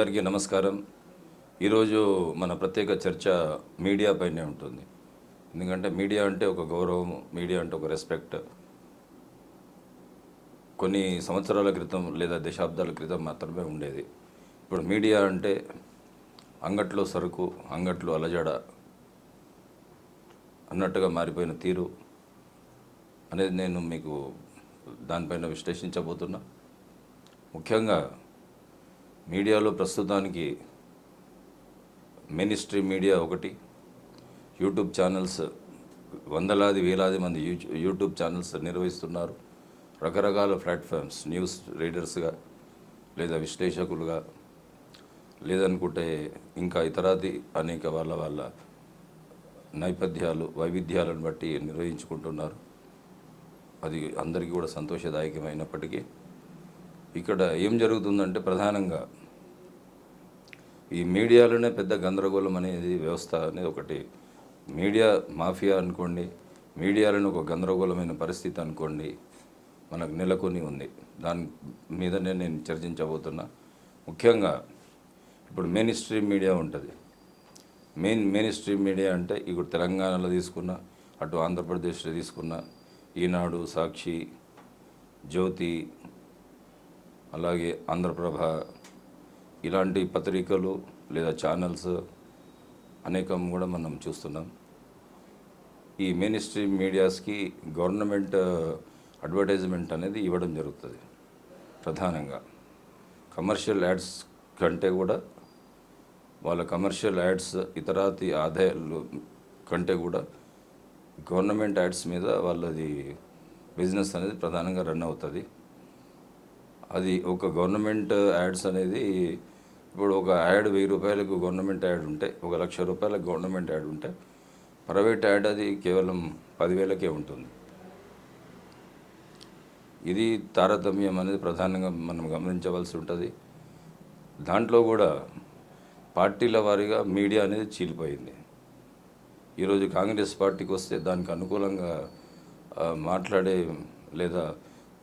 అందరికీ నమస్కారం. ఈరోజు మన ప్రత్యేక చర్చ మీడియా పైనే ఉంటుంది. ఎందుకంటే మీడియా అంటే ఒక గౌరవం మీడియా అంటే ఒక రెస్పెక్ట్. కొన్ని సంవత్సరాల క్రితం లేదా దశాబ్దాల క్రితం మాత్రమే ఉండేది. ఇప్పుడు మీడియా అంటే అంగట్లో సరుకు అంగట్లో అలజడ అన్నట్టుగా మారిపోయిన తీరు అనేది నేను మీకు దానిపైన విశ్లేషించబోతున్నా. ముఖ్యంగా మీడియాలో ప్రస్తుతానికి మెయిన్ స్ట్రీమ్ మీడియా ఒకటి యూట్యూబ్ ఛానల్స్ వందలాది వేలాది మంది యూ- యూట్యూబ్ ఛానల్స్ నిర్వహిస్తున్నారు. రకరకాల ప్లాట్ఫామ్స్ న్యూస్ రీడర్స్గా లేదా విశ్లేషకులుగా లేదనుకుంటే ఇంకా ఇతరాది అనేక వాళ్ళ వాళ్ళ నేపథ్యాలు వైవిధ్యాలను బట్టి నిర్వహించుకుంటున్నారు. అది అందరికీ కూడా సంతోషదాయకమైనప్పటికీ ఇక్కడ ఏం జరుగుతుందంటే ప్రధానంగా ఈ మీడియాలోనే పెద్ద గందరగోళం అనేది వ్యవస్థ అనేది ఒకటి. మీడియా మాఫియా అనుకోండి మీడియాలోనే ఒక గందరగోళమైన పరిస్థితి అనుకోండి మనకు నెలకొని ఉంది. దాని మీదనే నేను చర్చించబోతున్నా. ముఖ్యంగా ఇప్పుడు మెయిన్ స్ట్రీమ్ మీడియా ఉంటుంది. మెయిన్ మెయిన్ స్ట్రీమ్ మీడియా అంటే ఇప్పుడు తెలంగాణలో తీసుకున్న అటు ఆంధ్రప్రదేశ్లో తీసుకున్న ఈనాడు సాక్షి జ్యోతి అలాగే ఆంధ్రప్రభ ఇలాంటి పత్రికలు లేదా ఛానల్స్ అనేకం కూడా మనం చూస్తున్నాం. ఈ మెయిన్ స్ట్రీమ్ మీడియాస్కి గవర్నమెంట్ అడ్వర్టైజ్మెంట్ అనేది ఇవ్వడం జరుగుతుంది ప్రధానంగా. కమర్షియల్ యాడ్స్ కంటే కూడా వాళ్ళ కమర్షియల్ యాడ్స్ ఇతరాతి ఆదాయాలు కంటే కూడా గవర్నమెంట్ యాడ్స్ మీద వాళ్ళది బిజినెస్ అనేది ప్రధానంగా రన్ అవుతుంది. అది ఒక గవర్నమెంట్ యాడ్స్ అనేది ఇప్పుడు ఒక యాడ్ వెయ్యి రూపాయలకు గవర్నమెంట్ యాడ్ ఉంటే ఒక లక్ష రూపాయలకు గవర్నమెంట్ యాడ్ ఉంటే ప్రైవేట్ యాడ్ అది కేవలం పదివేలకే ఉంటుంది. ఇది తారతమ్యం అనేది ప్రధానంగా మనం గమనించవలసి ఉంటుంది. దాంట్లో కూడా పార్టీల వారీగా మీడియా అనేది చీలిపోయింది. ఈరోజు కాంగ్రెస్ పార్టీకి వస్తే దానికి అనుకూలంగా మాట్లాడే లేదా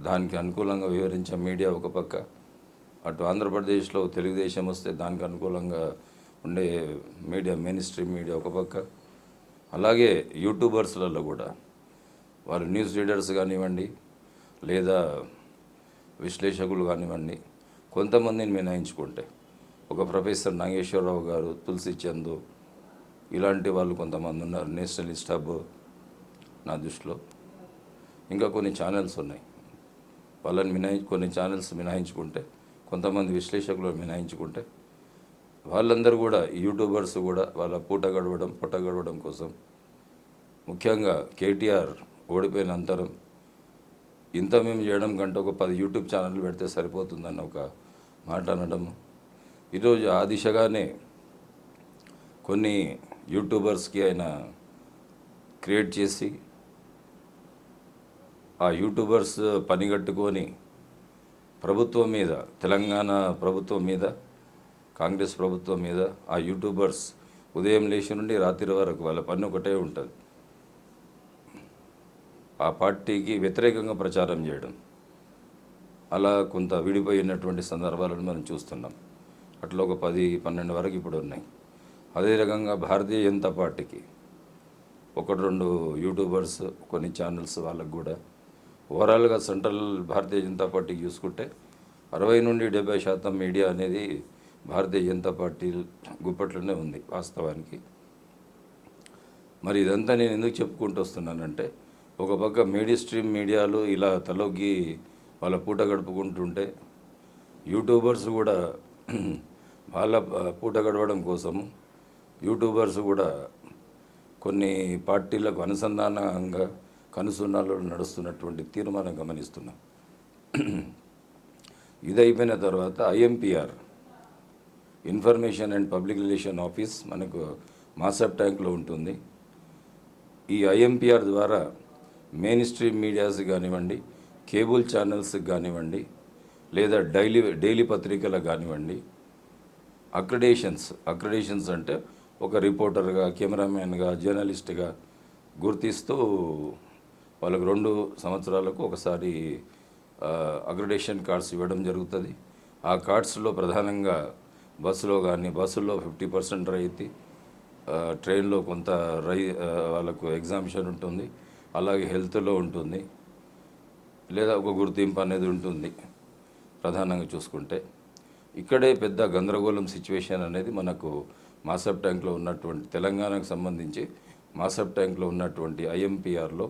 దానికి అనుకూలంగా వివరించే మీడియా ఒక పక్క. అటు ఆంధ్రప్రదేశ్లో తెలుగుదేశం వస్తే దానికి అనుకూలంగా ఉండే మీడియా మెయిన్ స్ట్రీమ్ మీడియా ఒక పక్క. అలాగే యూట్యూబర్స్లలో కూడా. వారు న్యూస్ రీడర్స్ కానివ్వండి లేదా విశ్లేషకులు కానివ్వండి కొంతమందిని మినహాయించుకుంటే. ఒక ప్రొఫెసర్ నాగేశ్వరరావు గారు తులసి చందు ఇలాంటి వాళ్ళు కొంతమంది ఉన్నారు నేషనలిస్ట్ హబ్ నా దృష్టిలో. ఇంకా కొన్ని ఛానల్స్ ఉన్నాయి. వాళ్ళని మినహాయి కొన్ని ఛానల్స్ మినహాయించుకుంటే కొంతమంది విశ్లేషకులు మినహాయించుకుంటే వాళ్ళందరూ కూడా యూట్యూబర్స్ కూడా వాళ్ళ పూట గడవడం పుట్ట గడవడం కోసం ముఖ్యంగా కేటీఆర్ ఓడిపోయిన అంతరం ఇంత మేము చేయడం కంటే ఒక పది యూట్యూబ్ ఛానల్ పెడితే సరిపోతుందన్న ఒక మాట అనడం. ఈరోజు ఆ దిశగానే కొన్ని యూట్యూబర్స్కి ఆయన క్రియేట్ చేసి ఆ యూట్యూబర్స్ పనిగట్టుకొని ప్రభుత్వం మీద తెలంగాణ ప్రభుత్వం మీద కాంగ్రెస్ ప్రభుత్వం మీద ఆ యూట్యూబర్స్ ఉదయం లేచి నుండి రాత్రి వరకు వాళ్ళ పని ఒకటే ఉంటుంది. ఆ పార్టీకి వ్యతిరేకంగా ప్రచారం చేయడం అలా కొంత విడిపోయినటువంటి సందర్భాలను మనం చూస్తున్నాం. అట్లా ఒక పది పన్నెండు వరకు ఇప్పుడు ఉన్నాయి. అదే రకంగా భారతీయ జనతా పార్టీకి ఒకటి రెండు యూట్యూబర్స్ కొన్ని ఛానల్స్ వాళ్ళకు కూడా ఓవరాల్గా సెంట్రల్ భారతీయ జనతా పార్టీకి చూసుకుంటే అరవై నుండి డెబ్బై శాతం మీడియా అనేది భారతీయ జనతా పార్టీ గుప్పట్లోనే ఉంది వాస్తవానికి. మరి ఇదంతా నేను ఎందుకు చెప్పుకుంటూ వస్తున్నానంటే ఒక పక్క మీడియా స్ట్రీమ్ మీడియాలు ఇలా తలొగ్గి వాళ్ళ పూట గడుపుకుంటుంటే యూట్యూబర్స్ కూడా వాళ్ళ పూట గడవడం కోసము యూట్యూబర్స్ కూడా కొన్ని పార్టీలకు అనుసంధానంగా కనుసున్నాలో నడుస్తున్నటువంటి తీరు మనం గమనిస్తున్నాం. ఇది అయిపోయిన తర్వాత IMPR information and public relation office మనకు మాసప్ ట్యాంక్లో ఉంటుంది. ఈ ఐఎంపిఆర్ ద్వారా మెయిన్ స్ట్రీమ్ మీడియాస్ కానివ్వండి కేబుల్ ఛానల్స్ కానివ్వండి లేదా డైలీ డైలీ పత్రికలకు కానివ్వండి అక్రిడేషన్స్ అక్రిడేషన్స్ అంటే ఒక రిపోర్టర్గా కెమెరామ్యాన్గా జర్నలిస్ట్గా గుర్తిస్తూ వాళ్ళకు రెండు సంవత్సరాలకు ఒకసారి అగ్రడేషన్ కార్డ్స్ ఇవ్వడం జరుగుతుంది. ఆ కార్డ్స్లో ప్రధానంగా బస్సులో కానీ బస్సులో ఫిఫ్టీ పర్సెంట్ రైతు ట్రైన్లో కొంత రై వాళ్ళకు ఎగ్జామిషన్ ఉంటుంది. అలాగే హెల్త్లో ఉంటుంది. లేదా ఒక గుర్తింపు అనేది ఉంటుంది ప్రధానంగా చూసుకుంటే. ఇక్కడే పెద్ద గందరగోళం సిచ్యువేషన్ అనేది మనకు మాసప్ ట్యాంక్లో ఉన్నటువంటి తెలంగాణకు సంబంధించి మాసప్ ట్యాంక్లో ఉన్నటువంటి ఐఎంపీఆర్లో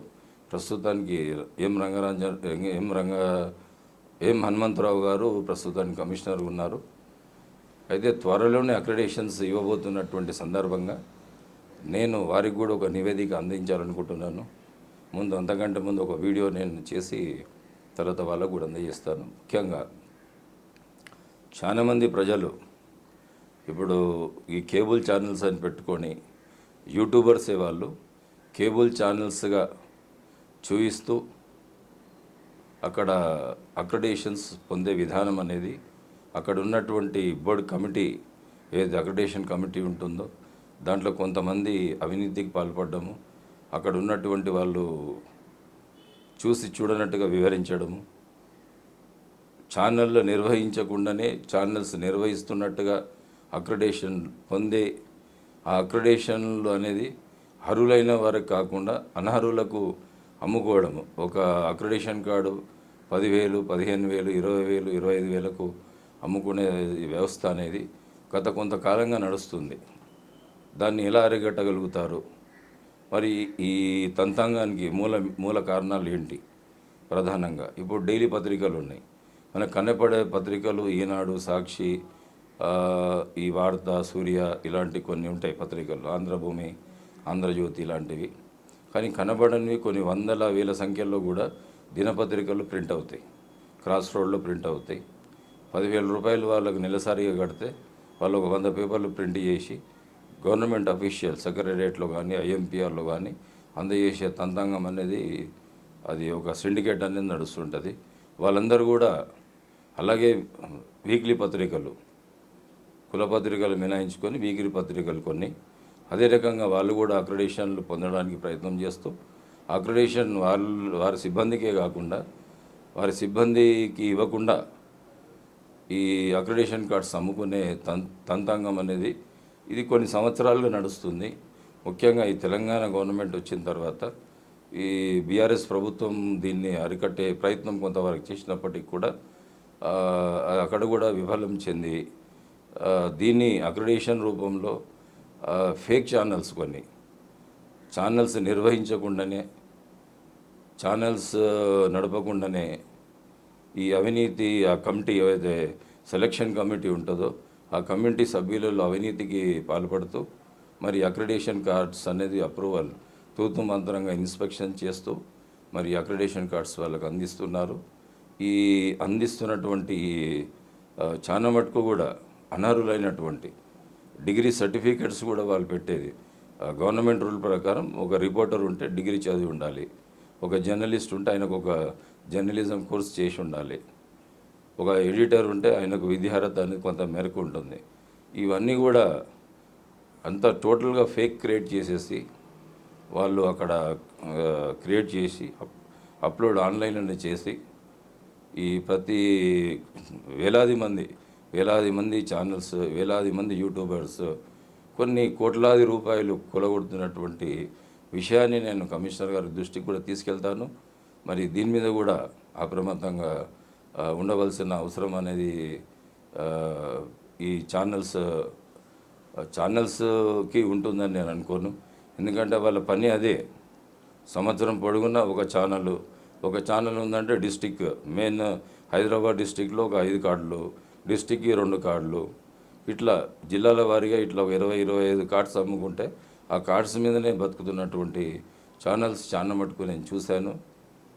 ప్రస్తుతానికి ఎం రంగరాజన్ ఎం రంగ ఎం హనుమంతరావు గారు ప్రస్తుతానికి కమిషనర్ ఉన్నారు. అయితే త్వరలోనే అక్రెడేషన్స్ ఇవ్వబోతున్నటువంటి సందర్భంగా నేను వారికి కూడా ఒక నివేదిక అందించాలనుకుంటున్నాను. ముందు అంతకంటే ముందు ఒక వీడియో నేను చేసి తర్వాత వాళ్ళకు కూడా అందజేస్తాను. ముఖ్యంగా చాలామంది ప్రజలు ఇప్పుడు ఈ కేబుల్ ఛానల్స్ అని పెట్టుకొని యూట్యూబర్సే వాళ్ళు కేబుల్ ఛానల్స్గా చూయిస్తూ అక్కడ అక్రడేషన్స్ పొందే విధానం అనేది అక్కడ ఉన్నటువంటి బోర్డు కమిటీ ఏది అక్రడేషన్ కమిటీ ఉంటుందో దాంట్లో కొంతమంది అవినీతికి పాల్పడ్డము అక్కడ ఉన్నటువంటి వాళ్ళు చూసి చూడనట్టుగా వివరించడము ఛానళ్ళు నిర్వహించకుండానే ఛానల్స్ నిర్వహిస్తున్నట్టుగా అక్రడేషన్ పొందే ఆ అక్రడేషన్లు అనేది అర్హులైన వారికి కాకుండా అనర్హులకు అమ్ముకోవడము. ఒక అక్రిడేషన్ కార్డు పదివేలు పదిహేను వేలు ఇరవై వేలు ఇరవై ఐదు వేలకు అమ్ముకునే వ్యవస్థ అనేది గత కొంతకాలంగా నడుస్తుంది. దాన్ని ఎలా అరిగట్టగలుగుతారు మరి ఈ తంతాంగానికి మూల మూల కారణాలు ఏంటి? ప్రధానంగా ఇప్పుడు డైలీ పత్రికలు ఉన్నాయి. మనకు కనపడే పత్రికలు ఈనాడు సాక్షి ఈ వార్త సూర్య ఇలాంటి కొన్ని ఉంటాయి పత్రికలు ఆంధ్రభూమి ఆంధ్రజ్యోతి ఇలాంటివి. కానీ కనబడనివి కొన్ని వందల వేల సంఖ్యలో కూడా దినపత్రికలు ప్రింట్ అవుతాయి. క్రాస్ రోడ్లో ప్రింట్ అవుతాయి. పదివేల రూపాయలు వాళ్ళకు నెలసరిగా కడితే వాళ్ళు ఒక వంద పేపర్లు ప్రింట్ చేసి గవర్నమెంట్ అఫీషియల్ సెక్రటరియట్లో కానీ ఐఎంపీఆర్లో కానీ అందజేసే తంతంగం అనేది అది ఒక సిండికేట్ అనేది నడుస్తుంటుంది. వాళ్ళందరూ కూడా అలాగే వీక్లీ పత్రికలు కుల పత్రికలు మినాయించుకొని వీక్లీ పత్రికలు కొన్ని అదే రకంగా వాళ్ళు కూడా అక్రడేషన్లు పొందడానికి ప్రయత్నం చేస్తూ అక్రడేషన్ వాళ్ళు వారి సిబ్బందికే కాకుండా వారి సిబ్బందికి ఇవ్వకుండా ఈ అక్రిడేషన్ కార్డ్స్ అమ్ముకునే తం తంతాంగం అనేది ఇది కొన్ని సంవత్సరాలుగా నడుస్తుంది. ముఖ్యంగా ఈ తెలంగాణ గవర్నమెంట్ వచ్చిన తర్వాత ఈ బీఆర్ఎస్ ప్రభుత్వం దీన్ని అరికట్టే ప్రయత్నం కొంతవరకు చేసినప్పటికీ కూడా అక్కడ కూడా విఫలం చెంది దీన్ని అక్రిడేషన్ రూపంలో ఫేక్ ఛానల్స్ కొన్ని. ఛానల్స్ నిర్వహించకుండానే ఛానల్స్ నడపకుండానే ఈ అవినీతి ఆ కమిటీ ఏదైతే సెలక్షన్ కమిటీ ఉంటుందో ఆ కమిటీ సభ్యులలో అవినీతికి పాల్పడుతూ మరి అక్రిడేషన్ కార్డ్స్ అనేది అప్రూవల్ తూతు మంత్రంగా ఇన్స్పెక్షన్ చేస్తూ మరి అక్రిడేషన్ కార్డ్స్ వాళ్ళకు అందిస్తున్నారు. ఈ అందిస్తున్నటువంటి ఈ, చాలా మటుకు కూడా అనర్హులైనటువంటి డిగ్రీ సర్టిఫికెట్స్ కూడా వాళ్ళు పెట్టేది. ఆ, గవర్నమెంట్ రూల్ ప్రకారం ఒక రిపోర్టర్ ఉంటే డిగ్రీ చదివి ఉండాలి. ఒక జర్నలిస్ట్ ఉంటే ఆయనకు ఒక జర్నలిజం కోర్స్ చేసి ఉండాలి. ఒక ఎడిటర్ ఉంటే ఆయనకు విద్యార్హత అనేది కొంత మేరకు ఉంటుంది. ఇవన్నీ కూడా అంతా టోటల్గా ఫేక్ క్రియేట్ చేసేసి వాళ్ళు అక్కడ క్రియేట్ చేసి అప్- అప్లోడ్ ఆన్లైన్లోనే చేసి ఈ ప్రతి వేలాది మంది వేలాది మంది ఛానల్స్ వేలాది మంది యూట్యూబర్స్ కొన్ని కోట్లాది రూపాయలు కొలగొడుతున్నటువంటి విషయాన్ని నేను కమిషనర్ గారి దృష్టికి కూడా తీసుకెళ్తాను. మరి దీని మీద కూడా అప్రమత్తంగా ఉండవలసిన అవసరం అనేది ఈ ఛానల్స్ ఛానల్స్కి ఉంటుందని నేను అనుకోను. ఎందుకంటే వాళ్ళ పని అదే. సంవత్సరం పొడుగునా ఒక ఛానల్ ఒక ఛానల్ ఉందంటే డిస్టిక్ మెయిన్ హైదరాబాద్ డిస్టిక్లో ఒక ఐదు కార్డులు డిస్టిక్కి రెండు కార్డులు. ఇట్లా జిల్లాల వారీగా ఇట్లా ఒక ఇరవై ఇరవై ఐదు కార్డ్స్ అమ్ముకుంటే ఆ కార్డ్స్ మీదనే బతుకుతున్నటువంటి ఛానల్స్ చాలా మటుకు నేను చూశాను.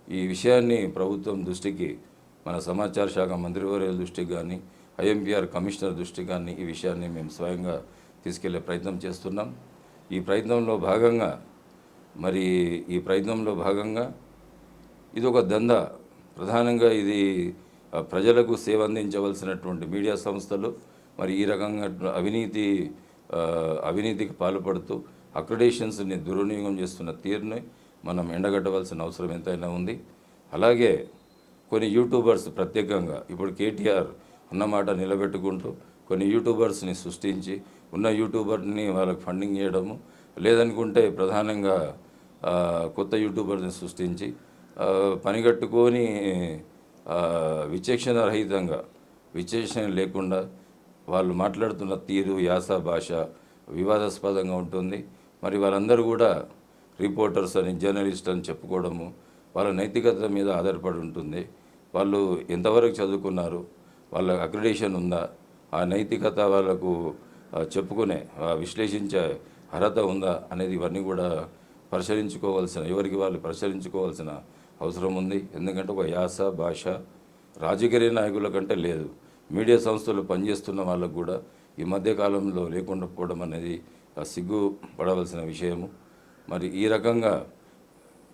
ఈ విషయాన్ని ప్రభుత్వం దృష్టికి మన సమాచార శాఖ మంత్రివర్యుల దృష్టికి కానీ ఐఎంపీఆర్ కమిషనర్ దృష్టికి కానీ ఈ విషయాన్ని మేము స్వయంగా తీసుకెళ్ళే ప్రయత్నం చేస్తున్నాం. ఈ ప్రయత్నంలో భాగంగా మరి ఈ ప్రయత్నంలో భాగంగా ఇది ఒక దంద. ప్రధానంగా ఇది ప్రజలకు సేవ అందించవలసినటువంటి మీడియా సంస్థలు మరి ఈ రకంగా అవినీతి అవినీతికి పాల్పడుతూ అక్రిడేషన్స్ని దుర్వినియోగం చేస్తున్న తీరుని మనం ఎండగట్టవలసిన అవసరం ఎంతైనా ఉంది. అలాగే కొన్ని యూట్యూబర్స్ ప్రత్యేకంగా ఇప్పుడు కేటీఆర్ ఉన్నమాట నిలబెట్టుకుంటూ కొన్ని యూట్యూబర్స్ని సృష్టించి ఉన్న యూట్యూబర్ని వాళ్ళకి ఫండింగ్ చేయడము లేదనుకుంటే ప్రధానంగా కొత్త యూట్యూబర్ని సృష్టించి పనిగట్టుకొని ఆ, విచక్షణ రహితంగా విచక్షణ లేకుండా వాళ్ళు మాట్లాడుతున్న తీరు యాస భాష వివాదాస్పదంగా ఉంటుంది. మరి వాళ్ళందరూ కూడా రిపోర్టర్స్ అని జర్నలిస్ట్ అని చెప్పుకోవడము వాళ్ళ నైతికత మీద ఆధారపడి ఉంటుంది. వాళ్ళు ఎంతవరకు చదువుకున్నారు వాళ్ళ అక్రిడేషన్ ఉందా ఆ నైతికత వాళ్ళకు చెప్పుకునే విశ్లేషించే అర్హత ఉందా అనేది ఇవన్నీ కూడా పరిశీలించుకోవాల్సిన ఎవరికి వాళ్ళు పరిశీలించుకోవాల్సిన అవసరం ఉంది ఎందుకంటే ఒక యాస భాష రాజకీయ నాయకుల కంటే లేదు. మీడియా సంస్థలు పనిచేస్తున్న వాళ్ళకు కూడా ఈ మధ్యకాలంలో లేకుండా పోవడం అనేది సిగ్గు పడవలసిన విషయము. మరి ఈ రకంగా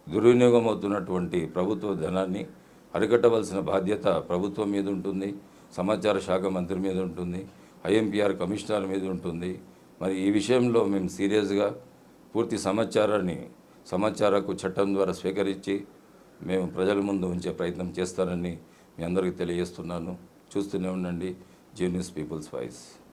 దుర్వినియోగం అవుతున్నటువంటి ప్రభుత్వ ధనాన్ని అరికట్టవలసిన బాధ్యత ప్రభుత్వం మీద ఉంటుంది. సమాచార శాఖ మంత్రి మీద ఉంటుంది. ఐఎంపీఆర్ కమిషనర్ మీద ఉంటుంది. మరి ఈ విషయంలో మేము సీరియస్గా పూర్తి సమాచారాన్ని సమాచారకు చట్టం ద్వారా స్వీకరించి మేము ప్రజల ముందు ఉంచే ప్రయత్నం చేస్తానని మీ అందరికీ తెలియజేస్తున్నాను. చూస్తూనే ఉండండి. Zee news people's voice.